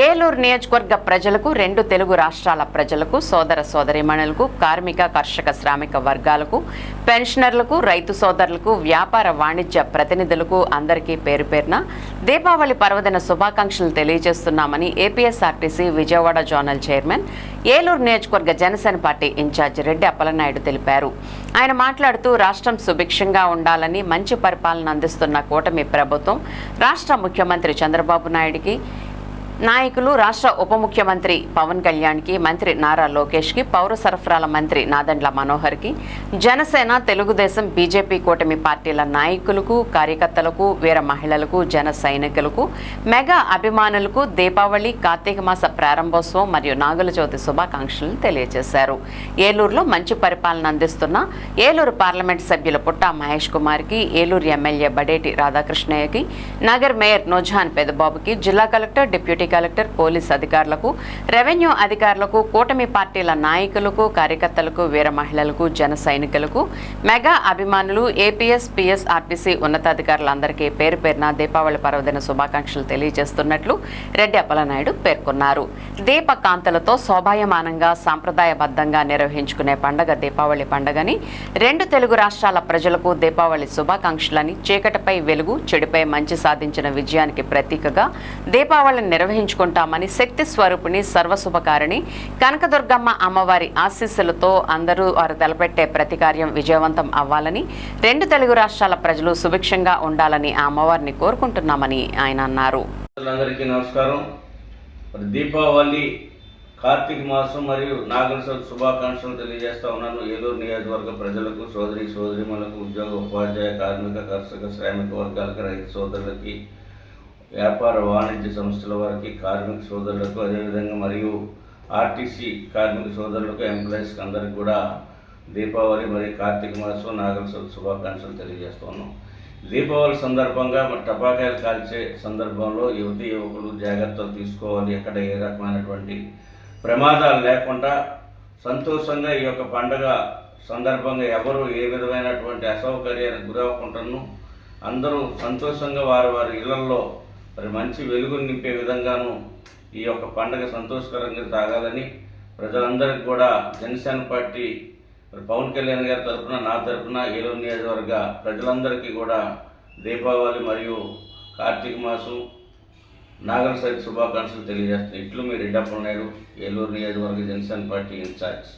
ఏలూరు నియోజకవర్గ ప్రజలకు రెండు తెలుగు రాష్ట్రాల ప్రజలకు సోదర సోదరిమణులకు కార్మిక కర్షక శ్రామిక వర్గాలకు పెన్షనర్లకు రైతు సోదరులకు వ్యాపార వాణిజ్య ప్రతినిధులకు అందరికీ పేరు పేరున దీపావళి పర్వదిన శుభాకాంక్షలు తెలియజేస్తున్నామని APSRTC Vijayawada zonal chairman Eluru నియోజకవర్గ జనసేన పార్టీ ఇన్ఛార్జి రెడ్డి అప్పలనాయుడు తెలిపారు. ఆయన మాట్లాడుతూ రాష్ట్రం సుభిక్షంగా ఉండాలని మంచి పరిపాలన అందిస్తున్న కూటమి ప్రభుత్వం రాష్ట్ర ముఖ్యమంత్రి చంద్రబాబు నాయుడికి నాయకులు రాష్ట్ర ఉప ముఖ్యమంత్రి పవన్ కళ్యాణ్కి మంత్రి నారా లోకేష్కి పౌర సరఫరాల మంత్రి నాదండ్ల మనోహర్కి జనసేన తెలుగుదేశం బీజేపీ కూటమి పార్టీల నాయకులకు కార్యకర్తలకు వీర మహిళలకు జన సైనికులకు మెగా అభిమానులకు దీపావళి కార్తీక మాస ప్రారంభోత్సవం మరియు నాగుల చవితి శుభాకాంక్షలు తెలియజేశారు. ఏలూరులో మంచి పరిపాలన అందిస్తున్న ఏలూరు పార్లమెంట్ సభ్యుల పుట్ట మహేష్ కుమార్కి ఏలూరు ఎమ్మెల్యే బడేటి రాధాకృష్ణయ్యకి నగర్ మేయర్ నోజాన్ పెదబాబుకి జిల్లా కలెక్టర్ డిప్యూటీ కలెక్టర్ పోలీస్ అధికారులకు రెవెన్యూ అధికారులకు కూటమి పార్టీల నాయకులకు కార్యకర్తలకు వీర మహిళలకు జన సైనికులకు మెగా అభిమానులు ఏపీఎస్ పిఎస్ ఆర్టీసీ ఉన్నతాధికారులందరికీ పేరు పేరున దీపావళి పర్వదిన శుభాకాంక్షలు తెలియజేస్తున్నట్లు రెడ్డి అప్పలనాయుడు పేర్కొన్నారు. దీపకాంతలతో శోభాయమానంగా సాంప్రదాయబద్ధంగా నిర్వహించుకునే పండగ దీపావళి పండగని రెండు తెలుగు రాష్ట్రాల ప్రజలకు దీపావళి శుభాకాంక్షలని చీకటిపై వెలుగు చెడుపై మంచి సాధించిన విజయానికి ప్రతీకగా దీపావళిని నిర్వహించుకుంటామని శక్తి స్వరూపిణి సర్వశుభకారిణి కనకదుర్గమ్మ అమ్మవారి ఆశీస్సులతో అందరూ వారు తలపెట్టే ప్రతి కార్యం విజయవంతం అవ్వాలని రెండు తెలుగు రాష్ట్రాల ప్రజలు సుభిక్షంగా ఉండాలని ఆ అమ్మవారిని కోరుకుంటున్నామని ఆయన అన్నారు. అందరికీ నమస్కారం. దీపావళి కార్తీక మాసం మరియు నాగల శుభాకాంక్షలు తెలియజేస్తా ఉన్నాను. ఏలూరు నియోజకవర్గ ప్రజలకు సోదరి సోదరిమలకు ఉద్యోగ ఉపాధ్యాయ కార్మిక కర్షక శ్రామిక వర్గాలకు రైతు సోదరులకి వ్యాపార వాణిజ్య సంస్థల వారికి కార్మిక సోదరులకు అదేవిధంగా మరియు ఆర్టీసీ కార్మిక సోదరులకు ఎంప్లాయీస్కి అందరికి కూడా దీపావళి మరియు కార్తీక మాసం నాగల శుభాకాంక్షలు తెలియజేస్తున్నాం దీపావళి సందర్భంగా మరి టపాకాయలు కాల్చే సందర్భంలో యువతి యువకులు జాగ్రత్తలు తీసుకోవాలి. ఎక్కడ ఏ రకమైనటువంటి ప్రమాదాలు లేకుండా సంతోషంగా ఈ యొక్క పండగ సందర్భంగా ఎవరు ఏ విధమైనటువంటి అసౌకర్యానికి గురవ్వకుండాను అందరూ సంతోషంగా వారి వారి ఇళ్ళలో మరి మంచి వెలుగును నింపే విధంగాను ఈ యొక్క పండగ సంతోషకరంగా సాగాలని ప్రజలందరికీ కూడా జనసేన పార్టీ మరి పవన్ కళ్యాణ్ గారి తరఫున నా తరఫున ఏలూరు నియోజకవర్గ ప్రజలందరికీ కూడా దీపావళి మరియు కార్తీక మాసం నాగరసరి శుభాకాంక్షలు తెలియజేస్తున్నాయి ఇట్లు మీ రెడ్డప్ప నాయుడు ఏలూరు నియోజకవర్గ జనసేన పార్టీ ఇన్ఛార్జ్.